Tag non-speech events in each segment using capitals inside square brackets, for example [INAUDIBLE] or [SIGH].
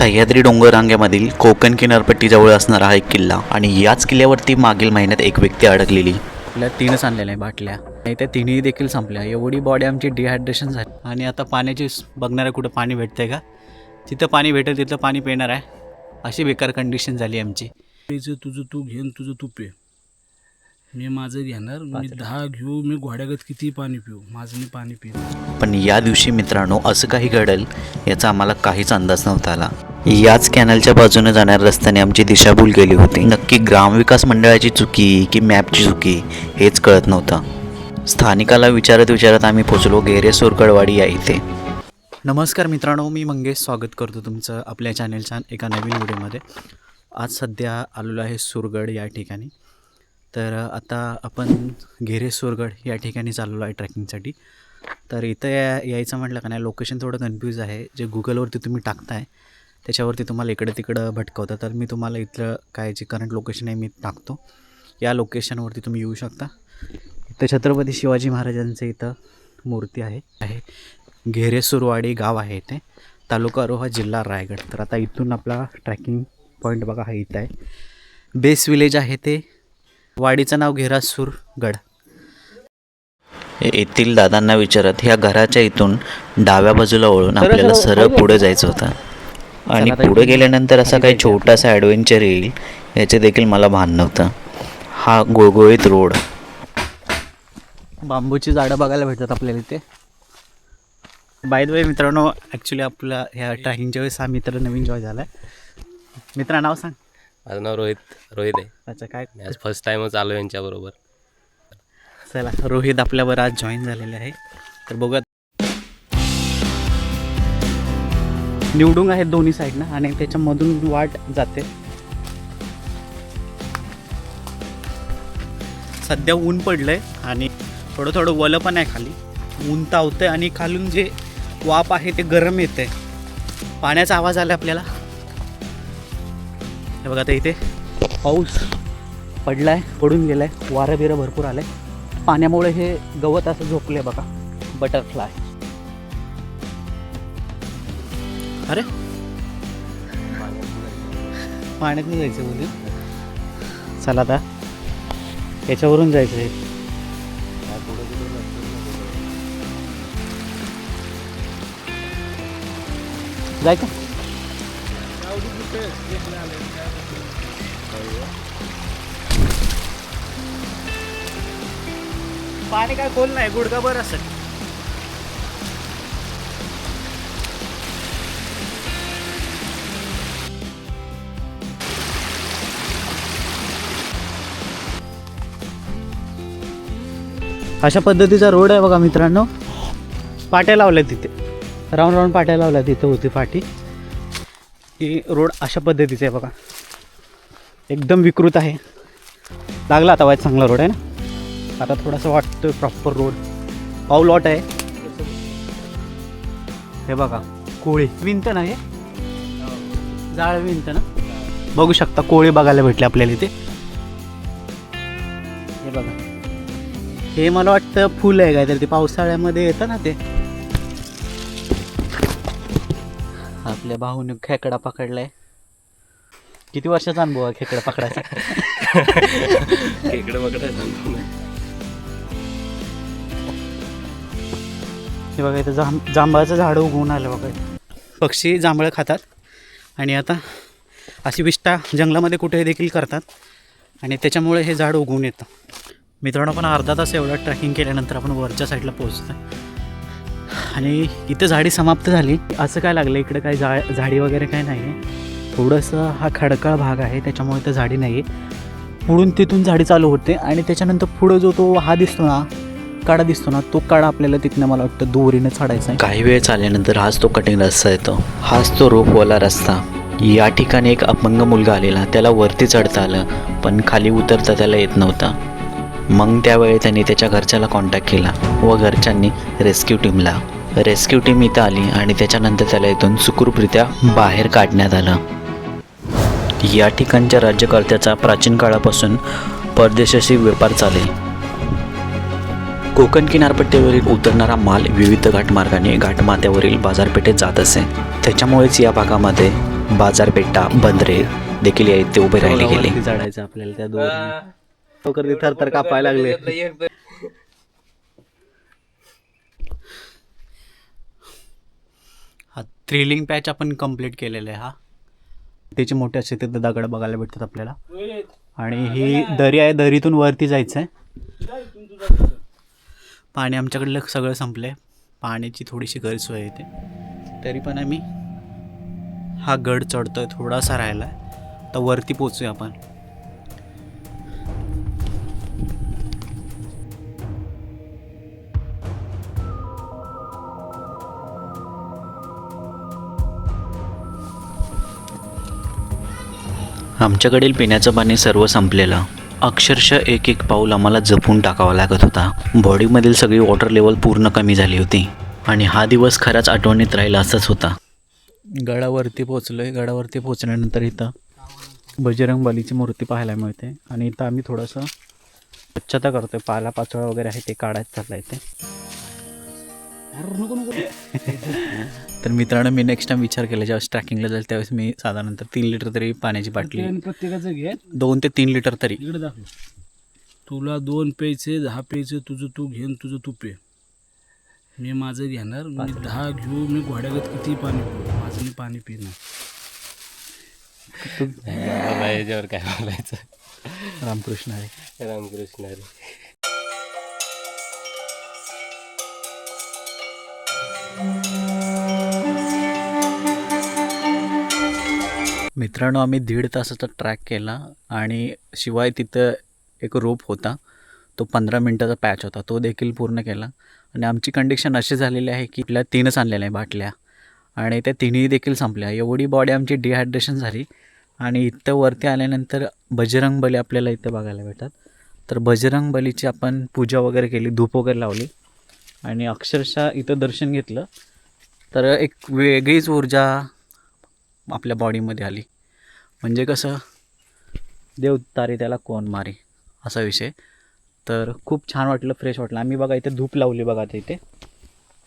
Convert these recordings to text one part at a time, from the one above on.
सह्याद्री डोंगररांगेमधील कोकण किनारपट्टीजवळ असणारा हा एक किल्ला आणि याच किल्ल्यावरती मागील महिन्यात एक व्यक्ती अडकलेली. आपल्या तीनच आणलेल्या आहे बाटल्या. आणि त्या तिन्ही देखील संपल्या. एवढी बॉडी आमची डिहायड्रेशन झाली. आणि आता पाण्याची आहे कुठं पाणी भेटतंय का? तिथं पाणी भेटेल तिथं पाणी पिणार आहे. अशी बेकार कंडिशन झाली आमची. तुझं तुझं तू घेऊन तुझं तू पे. मी माझं घेणार. मी दहा घेऊ. मी घोड्यागत किती पाणी पिऊ. माझं मी पाणी पिऊ पण या दिवशी मित्रांनो असं काही घडेल याचा आम्हाला काहीच अंदाज नव्हता आला. याच कॅनलच्या बाजूने जाणाऱ्या रस्त्याने आमची दिशाभूल केली होती. नक्की ग्रामविकास मंडळाची चुकी की मॅपची चुकी हेच कळत नव्हतं. स्थानिकाला विचारत विचारत आम्ही पोचलो गेरे सोरकडवाडी या इथे. नमस्कार मित्रांनो मी मंगेश स्वागत करतो तुमचं आपल्या चॅनेलच्या एका नवीन व्हिडिओमध्ये. आज सध्या आलेलो आहे सुरगड या ठिकाणी. तर आता आपण घेरे सुरगड या ठिकाणी चाललो आहे ट्रॅकिंगसाठी. तर इथं या यायचं म्हटलं का नाही लोकेशन थोडं कन्फ्यूज आहे. जे गुगलवरती तुम्ही टाकताय त्याच्यावरती तुम्हाला इकडं तिकडं भटकवतं. तर मी तुम्हाला इथलं काय जे करंट लोकेशन आहे मी टाकतो. या लोकेशनवरती तुम्ही येऊ शकता. इथं छत्रपती शिवाजी महाराजांचं इथं मूर्ती आहे. आहे. घेरे सुरवाडी गाव आहे इथे. तालुका रोहा जिल्हा रायगड. तर आता इथून आपला ट्रॅकिंग पॉईंट बघा हा इथं आहे. बेस विलेज आहे ते. वाडीचं नाव घेरासूरगड. येथील दादांना विचारत ह्या घराच्या इथून डाव्या बाजूला वळून आपल्याला सरळ पुढे जायचं होतं. आणि पुढे गेल्यानंतर असा काही छोटासा ॲडव्हेंचर येईल याचे देखील मला भान नव्हतं. हा गुळगुळीत रोड. बांबूची झाडं बघायला भेटतात आपल्याला इथे. बाय द वे मित्रांनो ॲक्च्युली आपला ह्या ट्रॅकिंगच्या वेळेस हा मित्र नवीन जॉय झाला आहे मित्रा नाव सांग. माझं नाव रोहित रोहित आहे. अच्छा काय आज फर्स्ट टाईमच आलो यांच्याबरोबर. चला रोहित आपल्यावर आज जॉईन झालेले आहे. तर बघूयात निवडून आहेत दोन्ही साईडनं आणि त्याच्यामधून वाट जाते. सध्या ऊन पडलंय आणि थोडं थोडं वलं पण आहे खाली. ऊन तावतंय आणि खालून जे वाप आहे ते गरम येते पाण्याचा आवाज आला आपल्याला. हे बघा आता इथे पाऊस पडलाय पडून गेलाय वारं बिरं भरपूर आलंय. पाण्यामुळे हे गवत असं झोपले बघा बटरफ्लाय अरे? पाण्यात नाही जायचं बोलू चला आता. याच्यावरून जायचं आहे जाय का? पाणी काय खोल नाही गुडगा बरं असेल. अशा पद्धतीचा रोड आहे बघा मित्रांनो. पाट्या लावल्या तिथे. राऊंड राऊंड पाट्या लावल्या तिथे होती पाटी. ही रोड अशा पद्धतीचा आहे बघा. एकदम विकृत आहे. लागला आता वाईट चांगला रोड आहे ना? आता थोडंसं वाटतं प्रॉपर रोड पाऊल लॉट आहे. हे बघा कोळी. विंत ना हे? जाळ विंत ना? बघू शकता कोळी बघायला भेटले आपल्याला इथे. हे बघा. हे मला वाटतं फुल आहे काहीतरी. ते पावसाळ्यामध्ये येतं ना ते. आपल्या भाऊने खेकडा पकडलाय. किती वर्षाचा अनुभव आहे खेकडा पकडायचा? इकडे बघत हे बघा इथं जांब जांभळाचं झाडं उगवून आलं बघा. पक्षी जांभळं खातात. आणि आता अशी विष्ठा जंगलामध्ये कुठेही देखील करतात. आणि त्याच्यामुळे हे झाड उगवून येतं. मित्रांनो आपण अर्धा तास एवढा ट्रॅकिंग केल्यानंतर आपण वरच्या साईडला पोहोचतो आणि इथं झाडी समाप्त झाली. असं काय लागलं? इकडे काय झा झाडी वगैरे काय नाही आहे थोडंसं हा खडकाळ भाग आहे त्याच्यामुळे तर झाडी नाही आहे पुढून तिथून झाडी चालू होते आणि त्याच्यानंतर पुढं जो तो हा दिसतो ना काडा दिसतो ना तो काढा आपल्याला तिथनं मला वाटतं दोरीनं चढायचा आहे. काही वेळ चालल्यानंतर हाच तो कटिंग रस्ता येतो. हाच तो रोपवाला रस्ता. या ठिकाणी एक अपंग मुलगा आलेला त्याला वरती चढता आलं पण खाली उतरता त्याला येत नव्हता. मग त्यावेळी त्यांनी त्याच्या घरच्याला कॉन्टॅक्ट केला व घरच्यांनी रेस्क्यू टीमला रेस्क्यू टीम इथं आली आणि त्याच्यानंतर त्याला इथून सुखरूपरित्या बाहेर काढण्यात आलं. या ठिकाणच्या राज्यकर्त्याचा प्राचीन काळापासून परदेशाशी व्यापार चाले कोकण किनारपट्टीवरील उतरणारा माल विविध घाटमार्गाने घाटमाथ्यावरील बाजारपेठेत जात असे. त्याच्यामुळेच या भागामध्ये बाजारपेठा बंदरे देखील या इथे उभे राहिले गेले. वरती आपल्याला त्या दोन लवकर ते थर थर कापायला लागले. हा थ्रिलिंग पॅच आपण कंप्लीट केलेला आहे हा. त्याचे मोठे असे ते दगड बघायला भेटतात आपल्याला. आणि ही दरी आहे दरीतून वरती जायचं आहे पाणी आमच्याकडलं सगळं संपलं पाण्याची थोडीशी गैरसोय येते. तरी पण आम्ही हा गड चढतोय थोडासा राहिला आहे तर वरती पोचूया आपण. आमच्याकडील पिण्याचं पाणी सर्व संपलेलं. अक्षरशः एक एक पाऊल आम्हाला जपून टाकावा लागत होता. बॉडीमधील सगळी वॉटर लेवल पूर्ण कमी झाली होती आणि हा दिवस खराच आठवणीत राहिला असाच होता. गडावरती पोचलो आहे गडावरती पोचल्यानंतर इथं बजरंग बलीची मूर्ती पाहायला मिळते आणि इथं आम्ही थोडंसं स्वच्छता करतो आहे पाला पाचोळा वगैरे आहे ते काढायचं चाललं आहे ते [LAUGHS] तर मित्रांनो मी नेक्स्ट टाइम विचार केला ज्यावेळेस ट्रॅकिंगला जाईल त्यावेळेस मी साधारणतः तीन लिटर तरी पाण्याची बाटली प्रत्येकाचं घे. दोन ते तीन लिटर तरी. इकडे दाखव. तुला दोन प्यायचे दहा प्यायचे तुझं तू घे आणि तुझं तू पे. मी माझं घेणार मी दहा घेऊ मी घोड्यागत किती पाणी पिऊ माझं मी पाणी पिणार. [LAUGHS] [LAUGHS] याच्यावर काय बोलायचं? रामकृष्ण आहे. रामकृष्ण हरी. मित्रांनो आम्ही दीड तासाचा ट्रॅक केला आणि शिवाय तिथं एक रोप होता. तो पंधरा मिनटाचा पॅच होता. तो देखील पूर्ण केला. आणि आमची कंडिशन अशी झालेली आहे की आपल्या तीनच आणलेल्या आहे बाटल्या. आणि त्या तिन्ही देखील संपल्या. एवढी बॉडी आमची डिहायड्रेशन झाली. आणि इथं वरती आल्यानंतर बजरंग बली आपल्याला इथं बघायला भेटतात. तर बजरंग बलीची आपण पूजा वगैरे केली. धूप वगैरे लावली. आणि अक्षरशः इथं दर्शन घेतलं तर एक वेगळीच ऊर्जा आपल्या बॉडीमध्ये आली. म्हणजे कसं? देव तारी त्याला कोण मारी? असा विषय. तर खूप छान वाटलं फ्रेश वाटलं. आम्ही बघा इथे धूप लावली बघा आता इथे.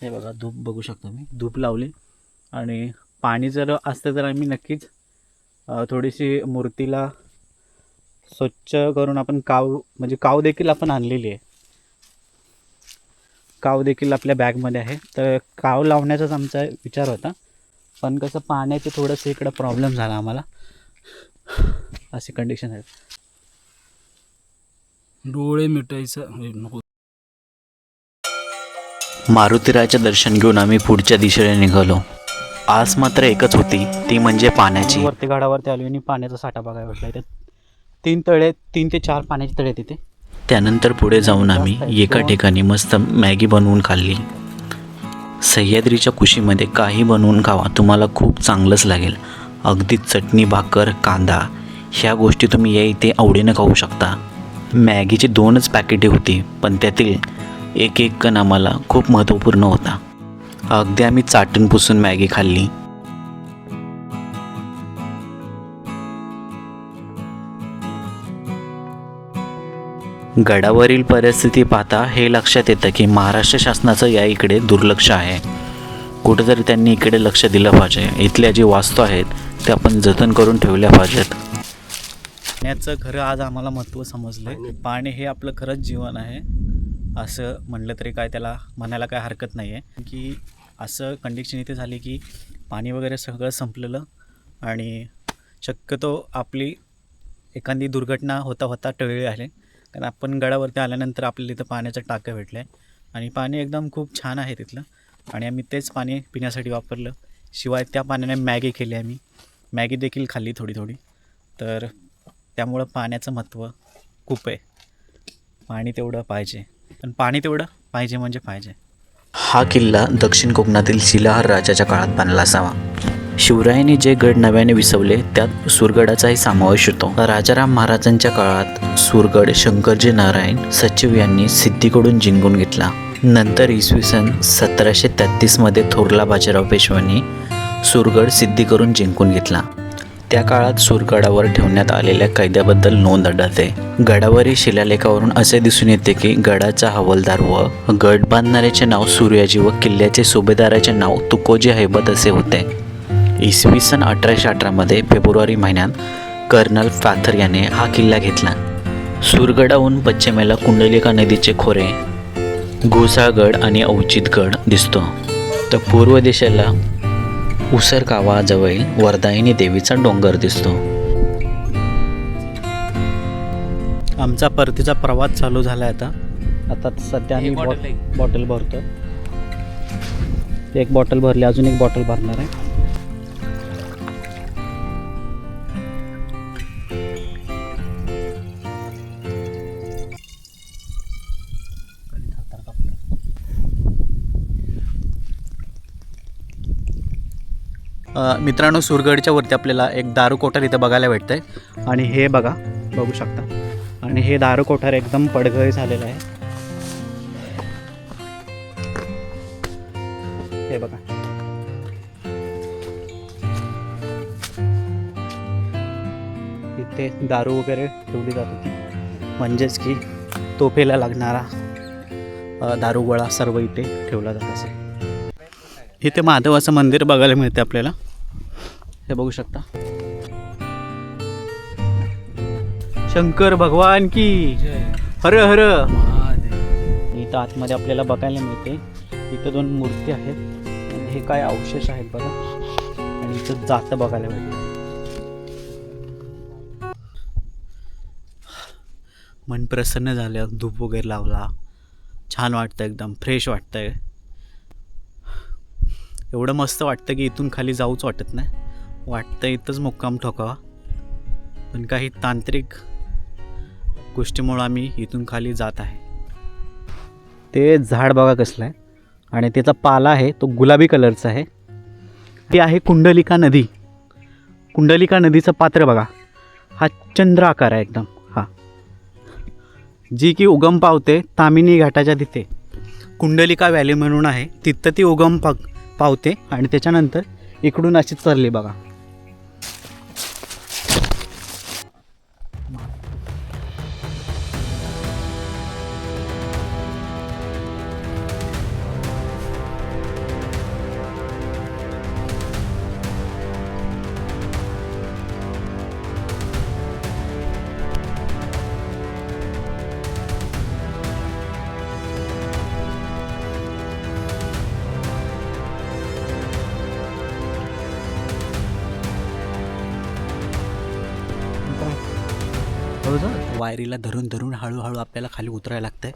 हे बघा धूप बघू शकतो मी धूप लावली. आणि पाणी जर असतं तर आम्ही नक्कीच थोडीशी मूर्तीला स्वच्छ करून आपण काव म्हणजे काव देखील आपण आणलेली आहे. काव देखील आपल्या बॅगमध्ये आहे. तर काव लावण्याचाच आमचा विचार होता. पण कसं पाण्याचं थोडंसं इकडं प्रॉब्लेम झाला आम्हाला. अशी कंडिशन आहे. डोळे मिटायचं नको. मारुतीराचं दर्शन घेऊन आम्ही पुढच्या दिशेने निघालो. आस मात्र एकच होती ती म्हणजे पाण्याची. वरती गडावरती आलो आणि पाण्याचा साठा बघायला भेटला इथे. तीन तळे तीन ते चार पाण्याचे तळे तिथे त्यानंतर पुढे जाऊन आम्ही एका ठिकाणी मस्त मॅगी बनवून खाल्ली. सह्याद्रीच्या कुशीमध्ये काही बनवून खावा तुम्हाला खूप चांगलंच लागेल. अगदी चटणी भाकर कांदा ह्या गोष्टी तुम्ही या इथे आवडीनं खाऊ शकता. मॅगीची दोनच पॅकेटे होती पण त्यातील एक एक कण आम्हाला खूप महत्त्वपूर्ण होता. अगदी आम्ही चाटून पुसून मॅगी खाल्ली. गडावरील परिस्थिती पाहता हे लक्षात येतं की महाराष्ट्र शासनाचं या इकडे दुर्लक्ष आहे. कुठेतरी त्यांनी इकडे लक्ष दिलं पाहिजे. इथल्या जी वास्तू आहेत ते आपण जतन करून ठेवल्या पाहिजेत. पाण्याचं खरं आज आम्हाला महत्त्व समजलं पाणी हे आपलं खरंच जीवन आहे. असं म्हणलं तरी काय त्याला म्हणायला काय हरकत नाही आहे की असं कंडिशन इथे झाली की पाणी वगैरे सगळं संपलेलं आणि शक्यतो आपली एखादी दुर्घटना होता होता टळली आहे. कारण आपण गडावरती आल्यानंतर आपल्याला इथं पाण्याचं टाकं भेटलं आहे आणि पाणी एकदम खूप छान आहे तिथलं. आणि आम्ही तेच पाणी पिण्यासाठी वापरलं. शिवाय त्या पाण्याने मॅगी केली आम्ही. मॅगी देखील खाल्ली थोडी थोडी. तर त्यामुळं पाण्याचं महत्त्व खूप आहे. पाणी तेवढं पाहिजे. पण पाणी तेवढं पाहिजे म्हणजे पाहिजे. हा किल्ला दक्षिण कोकणातील शिलाहार राजाच्या काळात बांधला असावा. शिवरायांनी जे गड नव्याने विसवले त्यात सुरगडाचाही समावेश होतो. राजाराम महाराजांच्या काळात सुरगड शंकरजी नारायण सचिव यांनी सिद्धीकडून जिंकून घेतला. नंतर इसवी सन सतराशे तेहतीसमध्ये थोरला बाजीराव पेशव्यांनी सुरगड सिद्धी करून जिंकून घेतला. त्या काळात सुरगडावर ठेवण्यात आलेल्या कैद्याबद्दल नोंद आढळते. गडावरील शिलालेखावरून असे दिसून येते की गडाचा हवालदार व गड बांधणाऱ्याचे नाव सूर्याजी व किल्ल्याचे सुभेदाराचे नाव तुकोजी हैबत असे होते. इसवी सन अठराशे अठरामध्ये फेब्रुवारी महिन्यात कर्नल फॅथर याने हा किल्ला घेतला. सुरगडाहून पश्चिमेला कुंडलिका नदीचे खोरे घोसाळगड आणि अवचितगड दिसतो. तर पूर्व दिशेला उसरकावाजवळ वरदायिनी देवीचा डोंगर दिसतो. आमचा परतीचा प्रवास चालू झाला आहे आता. आता सध्या आम्ही. बॉटल भरतो एक बॉटल भरली अजून एक बॉटल भरणार आहे. मित्रांनो सुरगडच्या वरती आपल्याला एक दारू कोठार इथं बघायला भेटतंय. आणि हे बघा बघू शकता. आणि हे दारू कोठार एकदम पडघळी झालेलं आहे. हे बघा. इथे दारू वगैरे ठेवली जात होती. म्हणजेच की तोफेला लागणारा अ, दारू सर्व इथे ठेवला जात असे इथे महादेवाचं मंदिर बघायला मिळते आपल्याला. हे बघू शकता. शंकर भगवान की. हर हर. इथं आतमध्ये आपल्याला बघायला मिळते. इथं दोन मूर्ती आहेत. आणि हे काय अवशेष आहेत बघा. आणि इथं जातं बघायला मिळतं. मन प्रसन्न झालं. धूप वगैरे लावला. छान वाटतं एकदम. फ्रेश वाटतंय. एवढं मस्त वाटतं की इथून खाली जाऊच वाटत नाही. वाटतं इथंच मुक्काम ठोकावा. पण काही तांत्रिक गोष्टीमुळं आम्ही इथून खाली जात आहे. ते झाड बघा कसलं आहे. आणि त्याचा पाला आहे तो गुलाबी कलरचा आहे. ती आहे कुंडलिका नदी. कुंडलिका नदीचं पात्र बघा. हा चंद्र आकार आहे एकदम हा. जी की उगम पावते तामिनी घाटाच्या तिथे. कुंडलिका व्हॅली म्हणून आहे. तिथं ती उगम पा पावते आणि त्याच्यानंतर इकडून अशी चालली बघा. वायरीला धरून धरून हळूहळू आपल्याला खाली उतरायला लागतंय.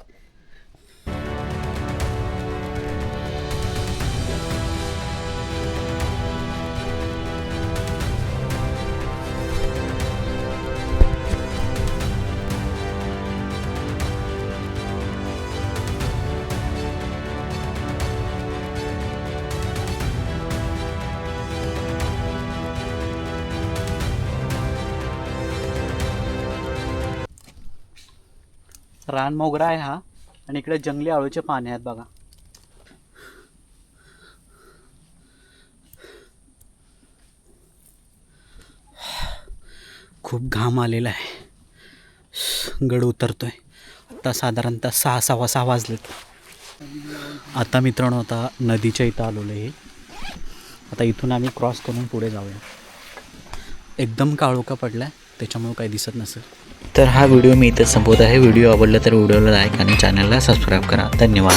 मोगरा आहे हा. आणि इकडे जंगली आळूचे पाने आहेत बघा. खूप घाम आलेला आहे. गड उतरतोय. आता साधारणतः सहा सहा सहा वाजलेत. आता मित्रांनो आता नदीच्या इथं आलेलो आहे. आता इथून आम्ही क्रॉस करून पुढे जाऊया. एकदम काळोखा पडला आहे त्याच्यामुळं काही दिसत नसेल. तर हा व्हिडिओ मी इथं संपवत आहे. व्हिडिओ आवडला तर व्हिडिओला लाईक आणि चॅनलला सबस्क्राईब करा. धन्यवाद.